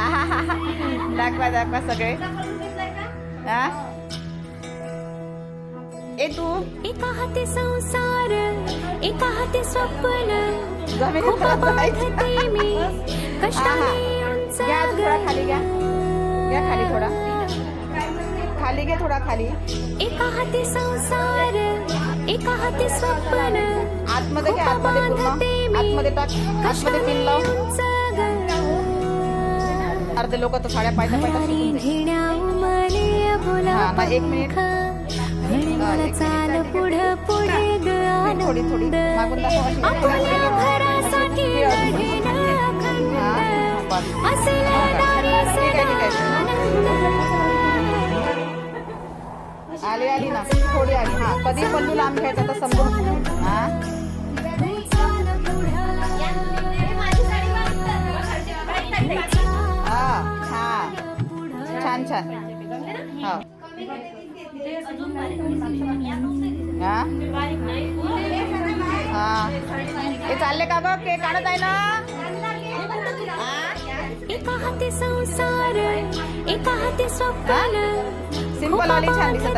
दाखवा दाखवा सगळे. हा? ए तू? एका हाती संसार एका हाती स्वप्न जमिनीत खूप परत जायचं. बांधते मी. कष्टाने उंच घ्या थोडा खाली घ्या. घ्या खाली थोडा. खाली घे थोडा खाली. एका हाती संसार एका हाती स्वप्न. आतमध्ये घे खूप आतमध्ये पूर्ण. आतमध्ये टाक आतमध्ये कष्टाने पिन लाव उंच अर्धे लोक तर साड्या हा, मग एक मिनिट. थोडी थोडी. मागून आली आली ना. थोडी आली. हा कधी पल्लू लांब घ्यायचा तर समजून. हा? हा छान. छान. हा. हा? हे. चालले का ग? केक आणत आहे ना? एका हाती संसार एका हाती स्वप्न. सिंपल वाली छान दिसत.